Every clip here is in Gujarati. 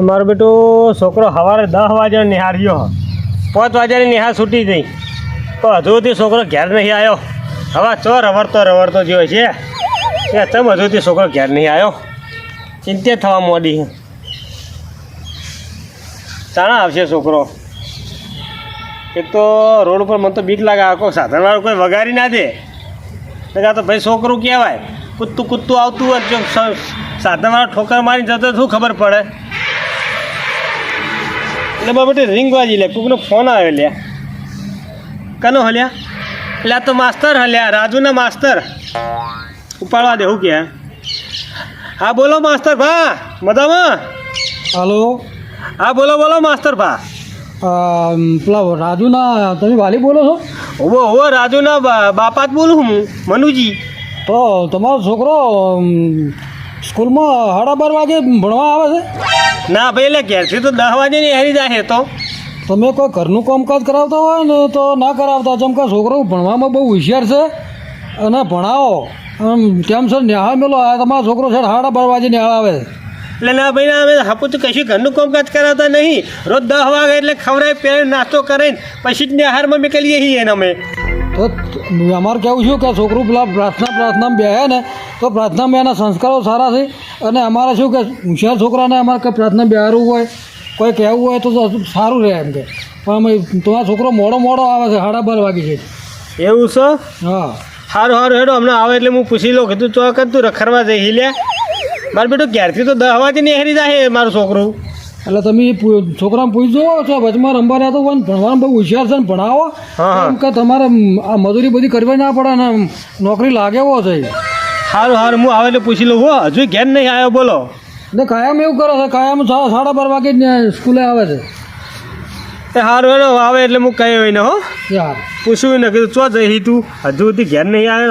મારો બેટો છોકરો સવારે દસ વાગે નિહાળ્યો પાંચ વાગ્યાની નિહાળ છૂટી ગઈ. તો હજુ સુધી છોકરો ઘેર નહીં આવ્યો હવે ચો રવડતો રવડતો જેવો છે. એ ચમ હજુ સુધી છોકરો ઘેર નહીં આવ્યો ચિંતા થવા મોડી ચાણા આવશે છોકરો? એક તો રોડ ઉપર મને તો બીક લાગે. આખો સાધનવાળું કોઈ વગાડી ના દે. આ તો ભાઈ છોકરું કહેવાય. કૂદતું કૂદતું આવતું હોય સાધનવાળો ઠોકર મારી જતો શું ખબર પડે? એટલે બાબતે રિંગ વાજી લે કોકનો ફોન આવ્યો લ્યા. કનો હલ્યા એટલે તો માસ્તર હલ્યા રાજુના માસ્તર. ઉપાડવા દેવું કે હા? બોલો માસ્તર ભા મજામાં? હાલો. હા બોલો બોલો માસ્તર ભા. પેલા રાજુના તમે વાલી બોલો છો? ઓવો ઓવો રાજુના બાપા જ બોલું હું મનુજી. તો તમારો છોકરો સ્કૂલમાં સાડા બાર વાગે ભણવા આવે છે? ના ભાઈ એટલે ઘેરથી તો દસ વાગે ની હારી જાય તો. તમે કોઈ ઘરનું કામકાજ કરાવતા હોય ને તો ના કરાવતા. જેમ કે છોકરો ભણવામાં બહુ હોશિયાર છે અને ભણાવો. આમ કેમ સર નિહાળ મેલો. આ તમારો છોકરો છે સાડા બાર વાગે નિહાળ આવે એટલે ના ભાઈ ના અમે હાપું તો કશું ઘરનું કામકાજ કરાવતા નહીં. રોજ દસ વાગે એટલે ખવડાય પહેરે નાસ્તો કરીને પછી જ નિહારમાં નીકળીએ છીએ એને અમે. તો અમારે કહેવું છું કે છોકરું પેલા પ્રાર્થના પ્રાર્થનામાં બેહે ને તો પ્રાર્થનામાં એના સંસ્કારો સારા છે. અને અમારે શું કે હોશિયાર છોકરાને અમારે કંઈ પ્રાર્થના બેહારવું હોય કોઈ કહેવું હોય તો તો સારું રહે એમ કે. પણ અમે તમારો છોકરો મોડો મોડો આવે છે સાડા બાર વાગી છે. એવું છે? હા. સારું સારું હેડો હમણાં આવે એટલે હું પૂછી લઉં કીધું તો જ તું રખડવા જઈ લે મારું બેટું ક્યારથી તો દહવાથી નહીં હારી જાય મારું છોકરું. એટલે તમે છોકરાને પૂછજો છો વચમાં રમવા રહ્યા તો ભણવાનું બહુ હોશિયાર છે ને ભણાવો. હા, હા. એમ કે તમારે આ મજૂરી બધી કરવી ના પડે ને નોકરી લાગે એવો છે. સારું સારું હું આવે એટલે પૂછી લઉં હો. હજુ ઘેર નહીં આવ્યો બોલો. ને કાયમ એવું કરે છે કાયમ સાડા બાર વાગે સ્કૂલે આવે છે. એ સારું એનો આવે એટલે હું કહ્યું હોય ને હો પૂછ્યું ને કીધું ચો જઈ તું? હજુ સુધી ઘેર નહીં આવે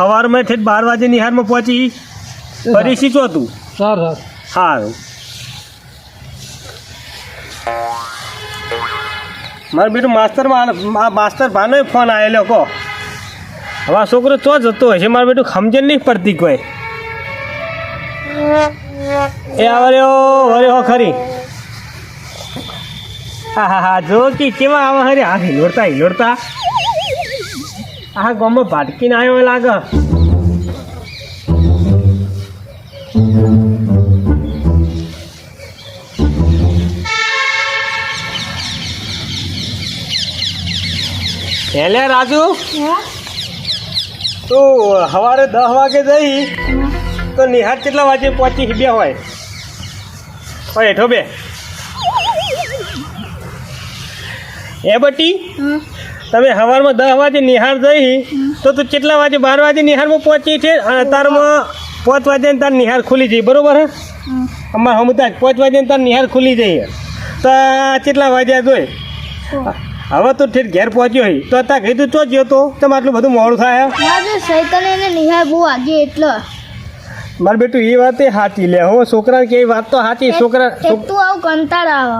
સવારમાં ઠેઠ બાર વાગે નિહારમાં પહોંચી. ફરી ચો તું? સારું સાર. મારું બીજું માસ્તર માસ્તર ભાનો ફોન આવેલો કહો. હવે આ છોકરો તો જતો હશે મારું બેટું સમજણ નહીં પડતી કોઈ. એ આવ્યો વર્યો ખરી. હા હા હા, જો કે, કેવા આવે હરે. હા હિલોડતા હિલોડતા. આ ગામમાં ભાટકીને આવ્યો લાગે. એટલે રાજુ? તું સવારે દસ વાગે જઈ, તો નિહાર કેટલા વાગે પહોંચી બે હોય? હોય હેઠો બે. એ બટી, તમે સવારમાં દસ વાગે નિહાર જઈ, તો તું કેટલા વાગે, બાર વાગે નિહારમાં પહોંચી છે? અને તારમાં પાંચ વાગે તાર નિહાર ખુલી જઈ, બરોબર અમારા અમારે પાંચ વાગે તાર નિહાર ખુલી જઈએ તો કેટલા વાગ્યા જોઈ હવે તો ઠેઠ ઘેર પહોંચ્યો હોય તો અત્યારે કીધું તો ગયો તો? તમે આટલું બધું મોડું થાય આજે સાયકલ એને નિહાળ બહુ આગે એટલે. મારે બેટું એ વાત એ સાચી લે હો. છોકરા કે વાત તો સાચી છોકરા તું આવું કંટાળ આવે.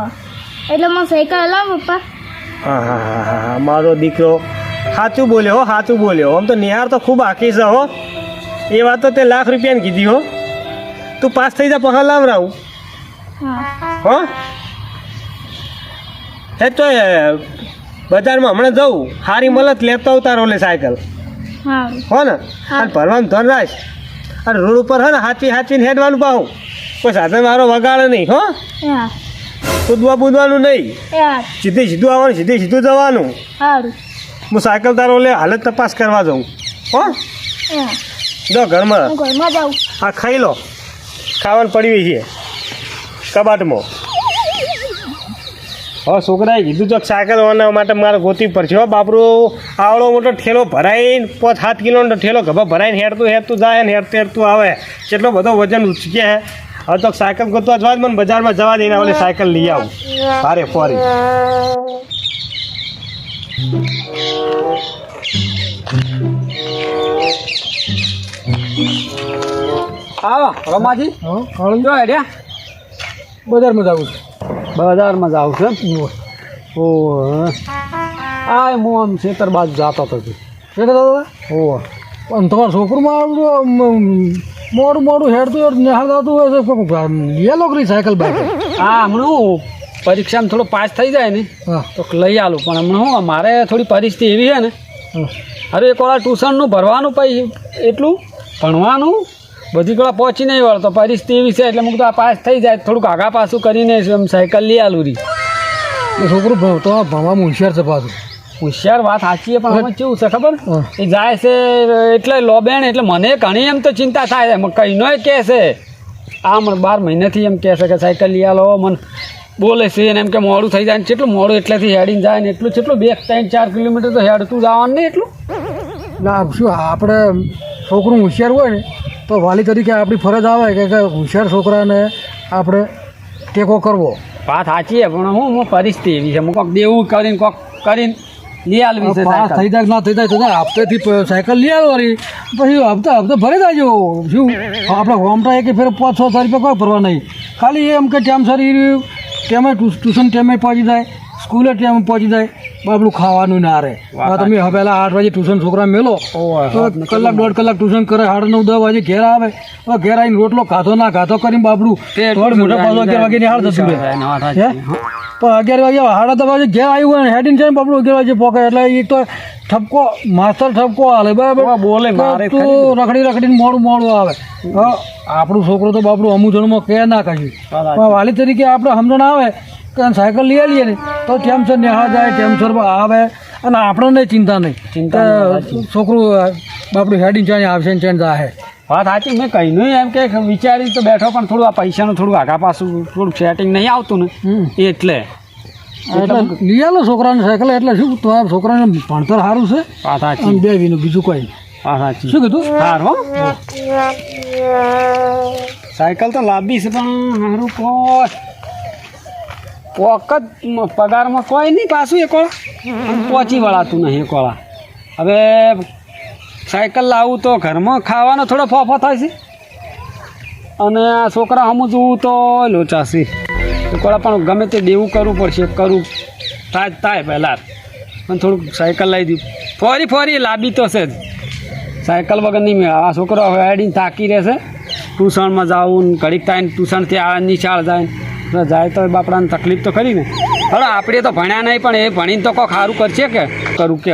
એટલે મને સાયકલ હલાવ પપ્પા. હા હા હા મારો દીકરો. સાચું બોલ્યો હો સાચું બોલ્યો આમ તો નિહાર તો ખૂબ આખી છે હો. એ વાત તો તે લાખ રૂપિયાની કીધી હો. તું પાસ થઈ જા પહા લાવ રાવ હા. હે? તો બજારમાં હમણાં જવું સારી મલત લેતો ઉતારો લે સાયકલ. હા. ને? અને ભરવાનું ધન રાખ અને રોડ ઉપર હે ને હાચી હાચીને હેડવાનું પાહું. કોઈ સાધન મારો વગાડે નહીં હો? કૂદવા બૂદવાનું નહીં. સીધે સીધું આવવાનું સીધે સીધું જવાનું. હું સાયકલ તારો લે હાલત તપાસ કરવા જાઉં. હો? જો ઘરમાં. હું ઘરમાં જાઉં. હા ખાઈ લો. ખાવાનું પડી છે. કબાટમાં. હવે છોકરાએ કીધું તો સાયકલ વાના માટે મારે ગોતી પડશે. હો બાપરો આવડો મોટો ઠેલો ભરાઈને પાંચ સાત કિલોનો ઠેલો ગભા ભરાઈને હેરતું હેરતું જાય ને હેરતું હેરતું આવે. કેટલો બધો વજન ઉચકે હે. હવે તો સાયકલ ગોતવા જવા જ મને બજારમાં જવા દઈને ઓલે સાયકલ લઈ આવું. ભારે ફોરી. આવો રમાજી. હા કાળું જો હેડ્યા. બજારમાં જવું છે. બજારમાં જાવ છે? ઓ આ હું આમ ખેતર બાજુ જતો હતો એટલે દાદા ઓ પણ તમારું છોકરું આમ, મોડું મોડું હેડતું હેડતું નિહાળ આવતું હોય છે કોક કરી સાયકલ બાઈક હા હમણાં હું પરીક્ષામાં થોડો પાસ થઈ જાય ને તો લઈ આલું. પણ હમણાં હું મારે થોડી પરિસ્થિતિ એવી છે ને અરે એક વાર ટ્યુશનનું ભરવાનું પછી એટલું ભણવાનું બધી કળા પહોંચી નહીં વળતો પરિસ્થિતિ છે એટલે મૂકતો આ પાસ થઈ જાય. થોડુંક આગા પાછું કરીને એમ સાયકલ લઈ આલું એ છોકરું ભણતો ભણવામાં હોશિયાર છે પાછું. હોશિયાર વાત સાચી પણ આમાં કેવું છે ખબર. એ જાય છે એટલે લોબેણ એટલે મને ઘણી એમ તો ચિંતા થાય છે. કહીનો કહે છે. આ મને બાર મહિનાથી એમ કહે છે કે સાયકલ લઈ આલો મને બોલે છે એને એમ કે મોડું થઈ જાય ને કેટલું મોડું એટલેથી હેડીને જાય ને એટલું કેટલું બે ત્રણ ચાર કિલોમીટર તો હેડતું જવાનું નહીં એટલું. ના શું આપણે છોકરું હોશિયાર હોય ને તો વાલી તરીકે આપણી ફરજ આવે કે હોશિયાર છોકરાને આપણે ટેકો કરવો. વાત સાચી છે પણ હું હું પરિસ્થિતિ એવી છે. હું કોક દેવું કરીને કોક કરીને લઈ આલવી છે પાસ થઈ જાય ના થઈ જાય તો હપ્તેથી સાયકલ લઈ આવવાની પછી હપ્તે હપ્તે ભરી દેજો. શું? આપણે હોમટા એક ફેર પાંચ છ હજાર રૂપિયા કોઈ ભરવા નહીં. ખાલી એમ કે ટાઈમસર એ ટ્યુ- ટ્યુશન ટાઈમે પહોંચી જાય. સ્કૂલે ટાઈમે પહોંચી જાય. બાબલું ખાવાનું ના રે તમે હવે પહેલાં આઠ વાગે ટ્યુશન છોકરા મેલો. તો કલાક દોઢ કલાક ટ્યુશન કરે સાડા નવ દસ વાગે ઘેર આવે. તો ઘેર આવીને રોટલો ખાધો ના ખાધો કરીને બાબડું દોઢ મોટા વાગ્યા વાગે નિહાળ થતું રહે વાત હે? સાચી. હા. પણ અગિયાર વાગે સાડા દસ વાગે ઘેર આવ્યું હોય ને હેડીને છે ને બાપડું અગિયાર વાગે પોકે. એટલે એ તો ઠપકો માસ્તર ઠપકો હાલે બરાબર? બોલે તું રખડી રખડીને મોડું મોડું આવે. હા, આપણું છોકરો તો બાપડું અમુક જણમાં કે ના કહ્યું. પણ વાલી તરીકે આપણે સમજણ આવે કે સાયકલ લઈ આવીએ ને તો ટેમસર નિહાળ જાય ટેમસર આવે. અને આપણને ચિંતા નહીં. ચિંતા છોકરું બાપડું હેડીને ચાને આવશે ને ચાને જાહે. વાત સાચી મેં કહ્યું એમ કે વિચારી તો બેઠો પણ થોડું આ પૈસાનું થોડું આગા પાછું થોડું સેટિંગ નહીં આવતું ને. એટલે. એટલે લઈ આલો છોકરાને સાયકલ એટલે શું તો આ છોકરાને ભણતર સારું છે? વાત સાચી. બે વિનું બીજું કોઈ વાત સાચી. શું કીધું? સારું હો. સાયકલ તો લાંબી છે પણ સારું કોક કોક પગારમાં કોઈ નહીં, પાછું વાળા પહોંચી વળાતું નહીં વાળા હવે સાયકલ લાવું તો ઘરમાં ખાવાનો થોડો ફોફો થાય છે. અને આ છોકરા હમું જોવું તો લોચાશે વાળા પણ ગમે તે દેવું કરવું પડશે કરવું થાય થાય પહેલાં. પણ થોડુંક સાયકલ લઈ દીધું. ફરી ફરી લાબી તો છે જ. સાયકલ વગર નહીં મેળવે આ છોકરો હેડીને થાકી રહેશે. ટ્યુશનમાં જવું ઘડીક થાય ટ્યુશનથી આવે નિશાળ જાય. જાય તો બાપડાને તકલીફ તો ખરી ને. હવે આપણે તો ભણ્યા નહીં, પણ એ ભણીને તો કોઈ સારું કરશે કે? કરું કે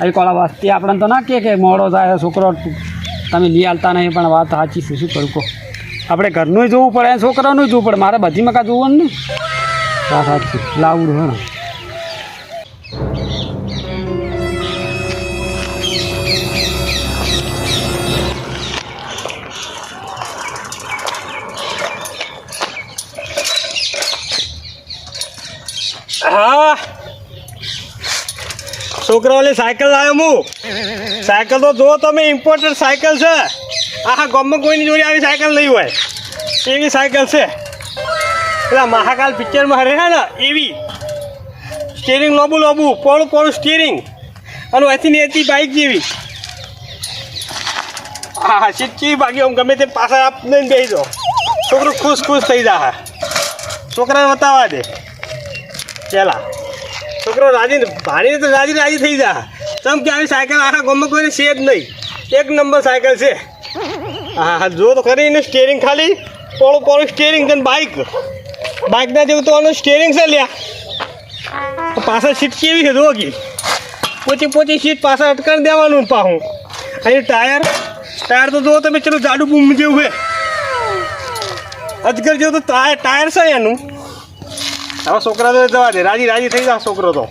અહીં કોળા વાસ્તી આપણને તો ના કહે કે મોડો થાય છોકરો તમે લઈ આવતા નહીં, પણ વાત સાચી છે, શું કરું કહો? આપણે ઘરનું જોવું પડે, છોકરાનું જોવું પડે, મારે બધી મકા જોવું ને? વાત સાચી લાવડું હા હા છોકરાઓને સાયકલ લાવ્યો હું સાયકલ તો જુઓ તમે ઇમ્પોર્ટન્ટ સાયકલ છે. આખા ગામમાં કોઈની જોડે આવી સાયકલ નહીં હોય. એવી સાયકલ છે. પેલા મહાકાલ પિક્ચરમાં રહે ને, એવી. સ્ટેરિંગ લોબુ લોબુ, પોળું પોળું સ્ટેરિંગ. અને અહીંથી ને અહીંથી બાઇક જેવી. હા હા સીટકી બાકી આમ ગમે તે પાછળ આપને બેસી દો છોકરું ખુશ ખુશ થઈ જા છોકરાને બતાવવા દે. પેલા. છોકરો રાજી ભાણી તો રાજી રાજી થઈ જા. તમ કે આવી સાયકલ આખા ગામમાં કોઈને છે જ નહીં. એક નંબર સાયકલ છે. હા હા, જો તો ખરી એનું સ્ટેરિંગ ખાલી. પોળું પોળું સ્ટેરિંગ છે બાઇક બાઇકના જેવું તો આનું સ્ટેરિંગ છે લ્યા. પાછળ સીટ કેવી છે જોગી પોચી પોચી સીટ પાછળ અટકાવી દેવાનું પાહું અહીં ટાયર ટાયર તો જુઓ તમે, ચલો જાડુ બૂમ જેવું છે. અજગર જેવું તો ટાયર ટાયર છે એનું. હવે છોકરા તો જવા દે. રાજી રાજી થઈ જા છોકરો તો.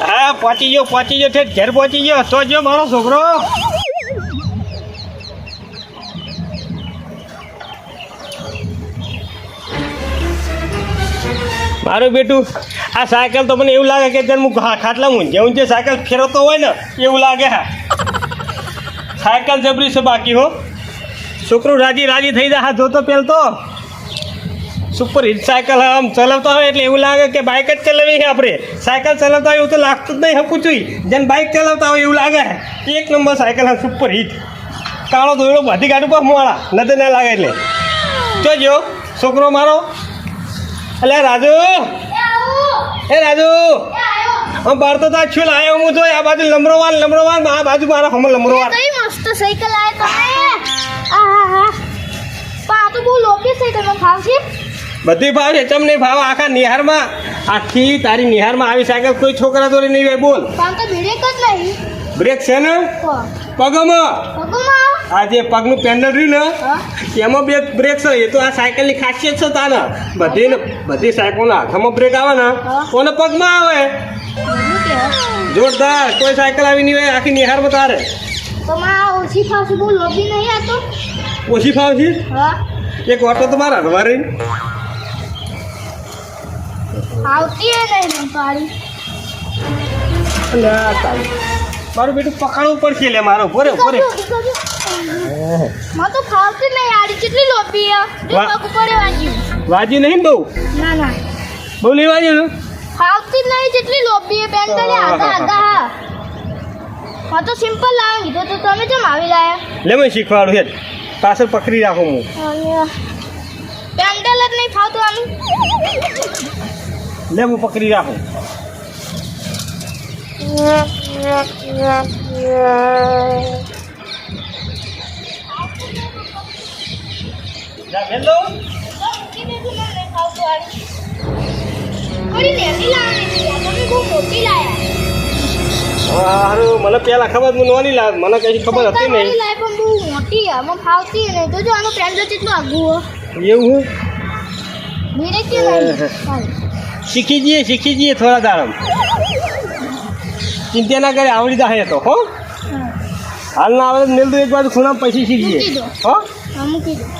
હા, પહોંચી ગયો પહોંચી ગયો. ઠેઠ ઘેર પહોંચી ગયો. તો જો મારો છોકરો. મારું બેટું, આ સાયકલ તો મને એવું લાગે કે જ્યારે હું ખાટલા જેવું જે સાયકલ ફેરવતો હોય ને, એવું લાગે હા. સાયકલ જબરી છે બાકી, હો. છોકરું રાજી રાજી થઈ જાય હા, જોતો પેલ તો. સુપર હિટ સાયકલ આમ ચલાવતા હોય એટલે એવું લાગે કે બાઇક જ ચલાવી છે આપણે. સાયકલ ચલાવતા હોય એવું તો લાગતું જ નહીં હકું છું જેને બાઇક ચલાવતા હોય એવું લાગે એક નંબર સાયકલ હા સુપર હિટ કાળો દોયડો બધી ગાડી પર મોડા, નજર ના લાગે એટલે. જોજો, છોકરો મારો. અલે રાજુ. એ રાજુ. હું બહાર તો તાર છું લાયો હું તો. આ બાજુ લમરોવાન લમરોવાન આ બાજુ મારા હમ લમરોવાન કઈ મસ્ત સાયકલ આય તમે? આ તો બહુ લોભી સાયકલમાં ફાવશે બધી ભાવ છે તમને ભાવ? આખા નિહારમાં આખી તારી નિહારમાં આવી સાયકલ કોઈ છોકરા દોરી નહીં હોય બોલ. પણ તો બ્રેક જ નહીં. બ્રેક છે ને? તો પગમાં. આ જે પગનું પેન્ડલ રહ્યું ને એમાં બે બ્રેક છે એ તો આ સાયકલની ખાસિયત છે તાને. બધી ને બધી સાયકલના હાથમાં બ્રેક આવે ને કોને પગમાં આવે? જોરદાર કોઈ સાયકલ આવી નહીં હોય આખી નિહાર તારે. તો ઓછી ફાવશી બહુ લોભી નહીં આ ઓછી ભાવ એક ઓટો તો મારા હરવા રહી. આવતી એ નહીં પાડી. મારું બેટું પકડવું પડશે લે મારો ભરે ભરે માં તો ફાવતી નહીં આડી. કેટલી લોપી વાહ. પગ પડે વાજી વાજી નહીં બહુ? ના ના. બહુ લેવા જો ફાવતી નહીં જેટલી લોપી એ પેન્ટલે આધા આધા હા માં તો સિમ્પલ લાવી કીધું તો તમે કેમ આવી લાયા લે મેં શીખવાડું હેડ. પાછળ પકડી રાખો હું પેન્ડલ જ નહીં ફાવતું આનું લે હું પકડી રાખું. Yeah, yeah, yeah, હા, મને પેલા ખબર હું નોની લાવ મને કઈ ખબર હતી નહીં. લાઈફ બહુ મોટી છે. મને ફાવતી નહીં. તો જો આનું પેન્ડલ કેટલું હો. એવું હું? ધીરે કે શીખી જઈએ શીખી જઈએ થોડા દાડમ. ચિંતા ના કરે આવડી જાય તો હો. હાલ ના આવે મેલ તો એક બાજુ ખૂણા પછી શીખીએ. હો? હા, મૂકી દો.